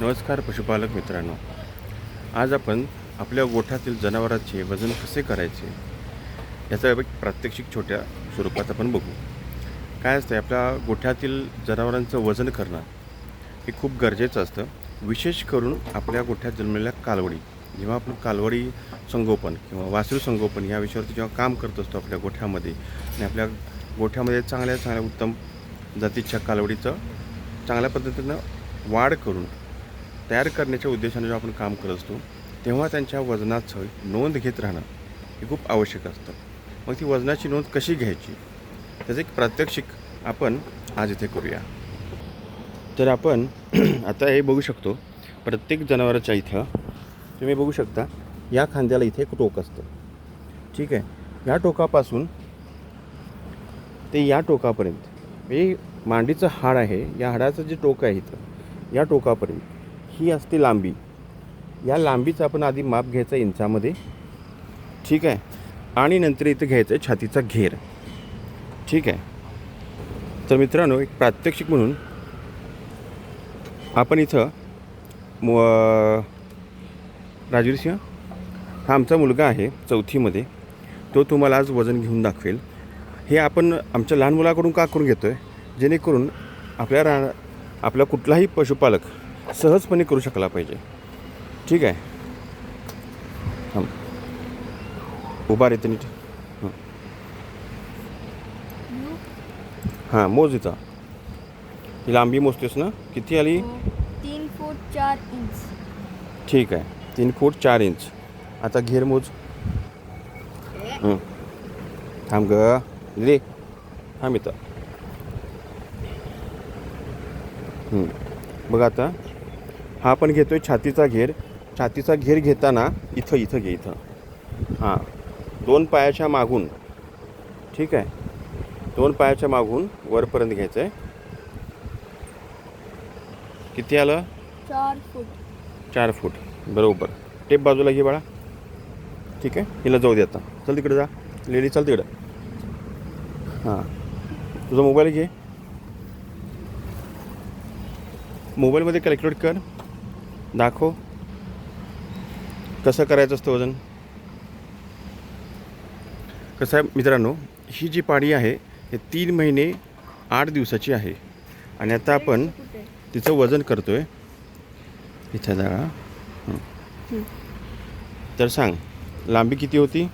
नमस्कार पशुपालक मित्रांनो. आज आपण आपल्या गोठ्यातील जनावरांचे वजन कसे करायचे याचा एक प्रात्यक्षिक छोट्या स्वरूपात आपण बघू. काय असतं आपल्या गोठ्यातील जनावरांचं वजन करणं हे खूप गरजेचं असतं. विशेष करून आपल्या गोठ्यात जन्मलेल्या कालवडी जेव्हा आपण कालवडी संगोपन किंवा वासरू संगोपन या विषयावरती जेव्हा काम करत असतो आपल्या गोठ्यामध्ये आणि आपल्या गोठ्यामध्ये चांगल्या चांगल्या उत्तम जातीच्या कालवडीचं चांगल्या पद्धतीनं वाढ करून तयार करण्याच्या उद्देशाने जेव्हा आपण काम करत असतो तेव्हा त्यांच्या वजनाचं नोंद घेत राहणं हे खूप आवश्यक असतं. मग ती वजनाची नोंद कशी घ्यायची? त्याचं एक प्रात्यक्षिक आपण आज इथे करूया. तर आपण आता हे बघू शकतो प्रत्येक जनावराच्या इथं तुम्ही बघू शकता या खांद्याला इथे एक टोक असतं. ठीक आहे? या टोकापासून ते या टोकापर्यंत. हे मांडीचं हाड आहे या हाडाचं जे टोक आहे इथं या टोकापर्यंत. ही असते लांबी. या लांबीचं आपण आधी माप घ्यायचं इंचामध्ये. ठीक आहे? आणि नंतर इथं घ्यायचं आहे छातीचा घेर. ठीक आहे? तर मित्रांनो एक प्रात्यक्षिक म्हणून आपण इथं म राजवीर सिंह हा? आमचा मुलगा आहे चौथीमध्ये. तो तुम्हाला आज वजन घेऊन दाखवेल. हे आपण आमच्या लहान मुलाकडून का करून घेतो आहे जेणेकरून आपल्या रा आपला कुठलाही पशुपालक सहजपणे करू शकला पाहिजे. ठीक आहे? उभा रेते नीट हं. हां मोज इथं. ही लांबी मोजतेस ना? किती आली? तीन फूट चार इंच. ठीक आहे. तीन फूट चार इंच. आता घेर मोज. हं. थांब ग. रे थांब इथं. हं. बघ आता. हा आपण घेतोय छातीचा घेर. छातीचा घेर घेताना इथं इथं घे इथं. हां. दोन पायाच्या मागून. ठीक आहे? दोन पायाच्या मागून वरपर्यंत घ्यायचं आहे किती आलं? चार फूट. चार फूट. बरोबर. टेप बाजूला घे बाळा. ठीक आहे? हिला जाऊ दे आता. चल तिकडे जा. लेडी चल तिकडं. हां. तुझा मोबाईल घे. मोबाईलमध्ये कॅल्क्युलेट कर. दाखव. कसं करायचं असतं वजन? कसं आहे मित्रांनो ही जी पाडी आहे हे तीन महिने आठ दिवसाची आहे. आणि आता आपण तिचं वजन करतोय. इथं जागा. तर सांग लांबी किती होती?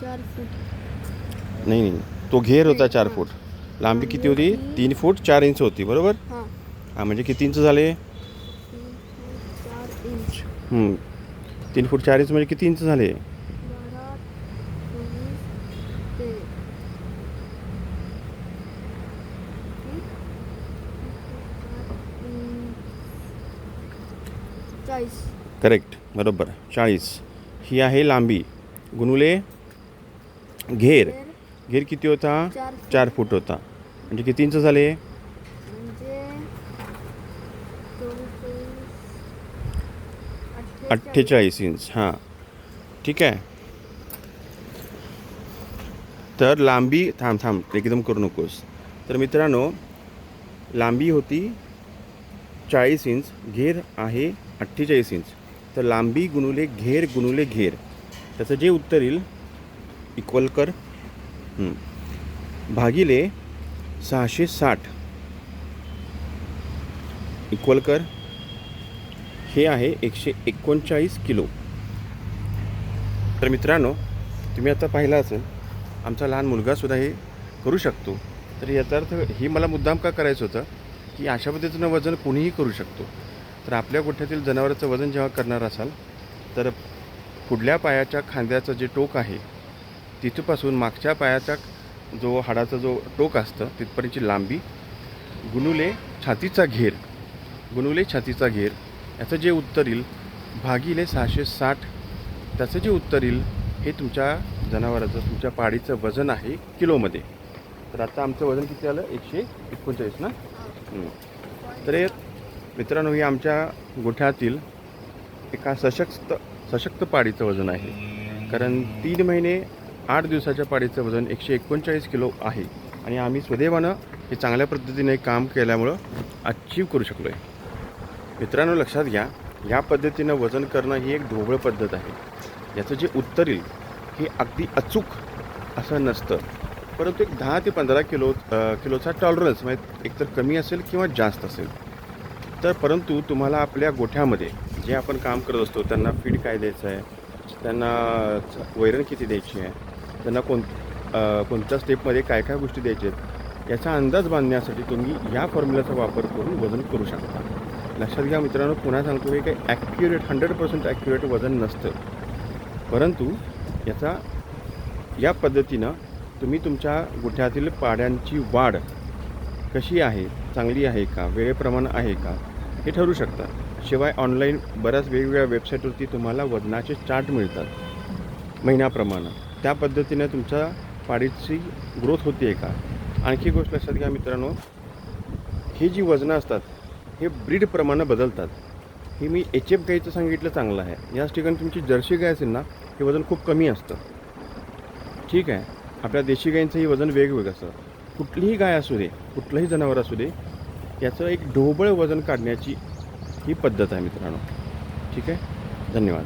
चार फूट. नाही नाही तो घेर होता चार फूट. लांबी किती होती. तीन फूट चार इंच होती बरोबर? हां. हां म्हणजे किती इंच झाले तीन फूट चार इंच हं. तीन फूट चार इंच म्हणजे किती इंच झाले? करेक्ट. बरोबर. चाळीस. ही आहे लांबी. गुणुले घेर. घेर. किती होता. चार फूट होता. म्हणजे किती इंच झाले? अठ्ठेचाळीस इंच हां. ठीक आहे. तर लांबी थांब थांब एकदम करू नकोस. तर मित्रांनो लांबी होती चाळीस इंच घेर आहे अठ्ठेचाळीस इंच तर लांबी गुणुले घेर गुणुले घेर. त्याचं जे उत्तर येईल इक्वल कर. भागिले सहाशे साठ. इक्वल कर. हे आहे एकशे एकोणचाळीस किलो. तर मित्रांनो तुम्ही आता पाहिलं असेल आमचा लहान मुलगासुद्धा हे करू शकतो. तर याचा अर्थ हे मला मुद्दाम का करायचं होतं की अशा पद्धतीनं वजन कोणीही करू शकतो. तर आपल्या गोठ्यातील जनावराचं वजन जेव्हा करणार असाल तर पुढल्या पायाच्या खांद्याचं जे टोक आहे तिथपासून मागच्या पायाचा जो हाडाचा जो टोक असतं तिथपर्यंतची लांबी गुणुले छातीचा घेर गुणुले छातीचा घेर याचं जे उत्तर येईल भागिले सहाशे साठ त्याचं जे उत्तर येईल हे तुमच्या जनावराचं तुमच्या पाडीचं वजन आहे किलोमध्ये. तर आता आमचं वजन किती आलं? एकशे एकोणचाळीस ना? तर हे मित्रांनो हे आमच्या गोठ्यातील एका सशक्त सशक्त पाडीचं वजन आहे. कारण तीन महिने आठ दिवसाच्या पाडीचं वजन एकशे एकोणचाळीस किलो आहे. आणि आम्ही स्वदैवानं हे चांगल्या पद्धतीने काम केल्यामुळं अचीव करू शकलो आहे मित्रांनो लक्षात घ्या या पद्धतीनं वजन करणं ही एक ढोबळ पद्धत आहे. याचं जे उत्तर येईल हे अगदी अचूक असं नसतं. परंतु एक दहा ते पंधरा किलो किलोचा टॉलरन्स म्हणजे एकतर कमी असेल किंवा जास्त असेल. तर परंतु तुम्हाला आपल्या गोठ्यामध्ये जे आपण काम करत असतो त्यांना फीड काय द्यायचं आहे? त्यांना वैरण किती द्यायची आहे? त्यांना कोण कोणत्या स्टेपमध्ये काय काय गोष्टी द्यायच्या आहेत? याचा अंदाज बांधण्यासाठी तुम्ही या फॉर्म्युलाचा वापर करून वजन करू शकता. लक्षात घ्या मित्रांनो पुन्हा सांगतो की काही ॲक्युरेट हंड्रेड पर्सेंट ॲक्युरेट वजन नसतं. परंतु याचा या पद्धतीनं तुम्ही तुमच्या गोठ्यातील पाड्यांची वाढ कशी आहे चांगली आहे का वेळेप्रमाणे आहे का हे ठरू शकता. शिवाय ऑनलाईन बऱ्याच वेगवेगळ्या वेबसाईटवरती तुम्हाला वजनाचे चार्ट मिळतात. महिन्याप्रमाणे. त्या पद्धतीने तुमच्या पाडीची ग्रोथ होते का? आणखी गोष्ट लक्षात घ्या मित्रांनो ही जी वजनं असतात हे ब्रीडप्रमाणे बदलतात. हे मी एच एफ गाईचं सांगितलं चांगलं आहे. याच ठिकाणी तुमची जर्सी गाय असेल ना हे वजन खूप कमी असतं. ठीक आहे. आपल्या देशी गायींचंही वजन वेगवेगळं असतं. कुठलीही गाय असू दे कुठलंही जनावर असू दे याचं एक ढोबळ वजन काढण्याची ही पद्धत आहे मित्रांनो. ठीक आहे? धन्यवाद.